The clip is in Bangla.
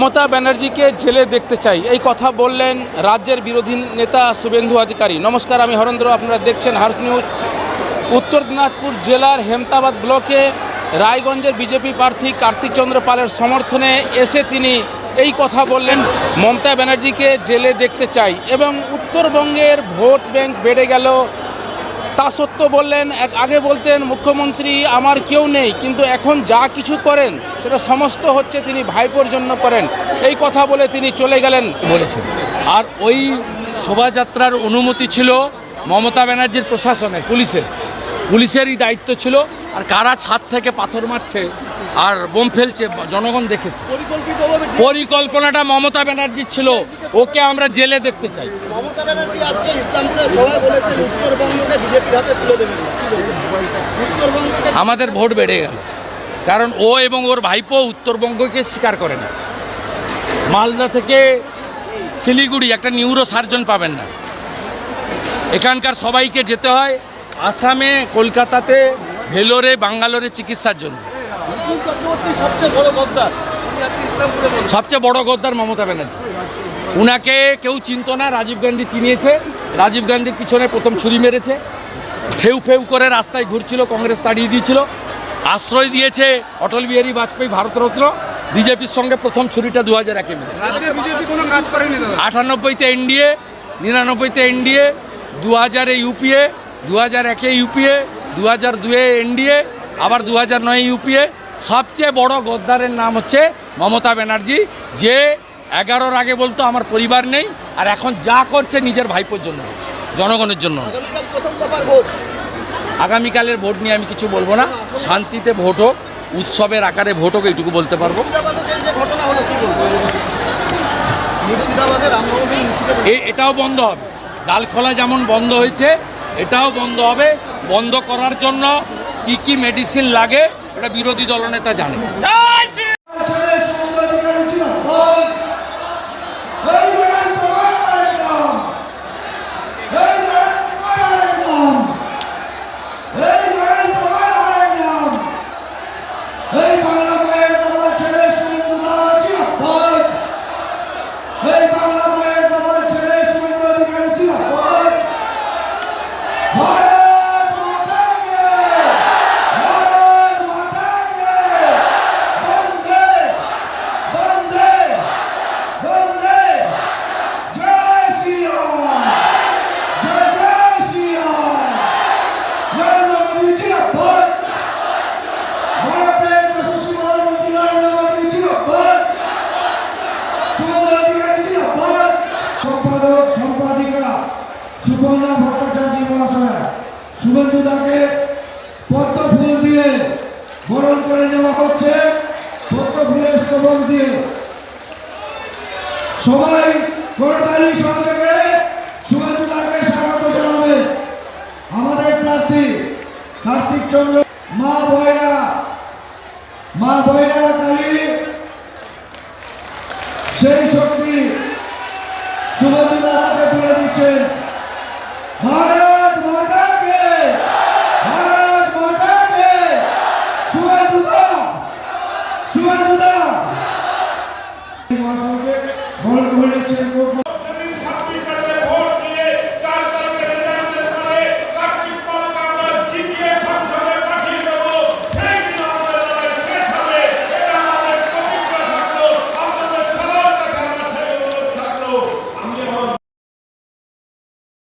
মমতা ব্যানার্জিকে জেলে দেখতে চাই। এই কথা বললেন রাজ্যের বিরোধী নেতা শুভেন্দু অধিকারী। নমস্কার, আমি হরেন্দ্র, আপনারা দেখছেন হার্স নিউজ। উত্তর দিনাজপুর জেলার হেমতাবাদ ব্লকে রায়গঞ্জের বিজেপি প্রার্থী কার্তিক চন্দ্র পালের সমর্থনে এসে তিনি এই কথা বললেন, মমতা ব্যানার্জিকে জেলে দেখতে চাই। এবং উত্তরবঙ্গের ভোট ব্যাংক বেড়ে গেল তা সত্ত্বেও বললেন, এক আগে বলতেন, মুখ্যমন্ত্রী আমার কেউ নেই, কিন্তু এখন যা কিছু করেন, সেটা সমস্ত হচ্ছে তিনি ভাইপোর জন্য করেন। এই কথা বলে তিনি চলে গেলেন। বলেছেন। আর ওই শোভাযাত্রার অনুমতি ছিল মমতা ব্যানার্জির প্রশাসনের, পুলিশের। পুলিশেরই দায়িত্ব ছিল আর কারা ছাদ থেকে পাথর মারছে আর বোম ফেলছে জনগণ দেখেছে। পরিকল্পনাটা মমতা ব্যানার্জির ছিল। ওকে আমরা জেলে দেখতে চাই। আমাদের ভোট বেড়ে গেল। কারণ ও এবং ওর ভাইপো উত্তরবঙ্গকে স্বীকার করে না। মালদা থেকে শিলিগুড়ি একটা নিউরো সার্জন পাবেন না। এখানকার সবাইকে যেতে হয়। আসামে কলকাতাতে ভেলোরে বাঙ্গালোরে চিকিৎসার জন্য। সবচেয়ে বড় গদ্দার। মমতা ব্যানার্জি। উনাকে কেউ চিনত না রাজীব গান্ধী চিনিয়েছে। রাজীব গান্ধীর পিছনে প্রথম ছুরি মেরেছে। ফেউ ফেউ করে রাস্তায় ঘুরছিল কংগ্রেস তাড়িয়ে দিয়েছিল। আশ্রয় দিয়েছে অটল বিহারী বাজপেয়ী ভারতরত্ন। বিজেপির সঙ্গে প্রথম ছুরিটা দু হাজার একে মেরেছে। রাজ্যে বিজেপি কোনো কাজ করেনি দাদা। আটানব্বইতে এনডিএ নিরানব্বইতে এনডিএ দু হাজারে ইউপিএ দু হাজার একে ইউপিএ দু হাজার দুয়ে এনডিএ আবার দু হাজার নয় ইউপিএ। সবচেয়ে বড় গদ্দারের নাম হচ্ছে মমতা ব্যানার্জি যে এগারোর আগে বলতো আমার পরিবার নেই আর এখন যা করছে নিজের ভাইপোর জন্য জনগণের জন্য। আগামীকালের ভোট নিয়ে আমি কিছু বলব না শান্তিতে ভোট হোক উৎসবের আকারে ভোট হোক এইটুকু বলতে পারব। এটাও বন্ধ হবে। ডালখোলা যেমন বন্ধ হয়েছে এটাও বন্ধ হবে। বন্ধ করার জন্য কি কি মেডিসিন লাগে এটা বিরোধী দলনেতা জানে ছেলে সমুদ্র অধিকারী ছিল বল এই লড়াই তোমার আরেক নাম এই লড়াই তোমার আরেক নাম এই লড়াই তোমার আরেক নাম এই বাংলা মায়ের তোমার ছেলে শুভেন্দু দাস ছিল বল এই বাংলা মায়ের তোমার ছেলে শুভেন্দু অধিকারী ছিল বল ভারত মাতা কে ভারত মাতা কে বন্দে বন্দে বন্দে জয় শ্রীরাম জয় জয় শ্রীরাম নরেন্দ্র মোদী ছিল বল ভারতের যশস্বী প্রধানমন্ত্রী নরেন্দ্র মোদী ছিল বল সুমন্ত অধিকারী ছিল বল সম্পাদক সম্পাদিকা সুপর্ণা ভট্টাচার্য মহাশয়, শুভেন্দু দাকে পদ্ম ফুল দিয়ে বরণ করে নেওয়া হচ্ছে। পদ্ম ফুলের স্তবক দিয়ে সবাই করতালি সহযোগে শুভেন্দু দাকে স্বাগত জানাবে। আমাদের প্রার্থী কার্তিক চন্দ্র, মা বয়রা, মা বয়রার কালী, সেই শক্তি শুভেন্দু হাতে তুলে দিচ্ছেন ভারত মাতা কে ভারত মাতা কে শুভেন্দু দা শুভেন্দু দা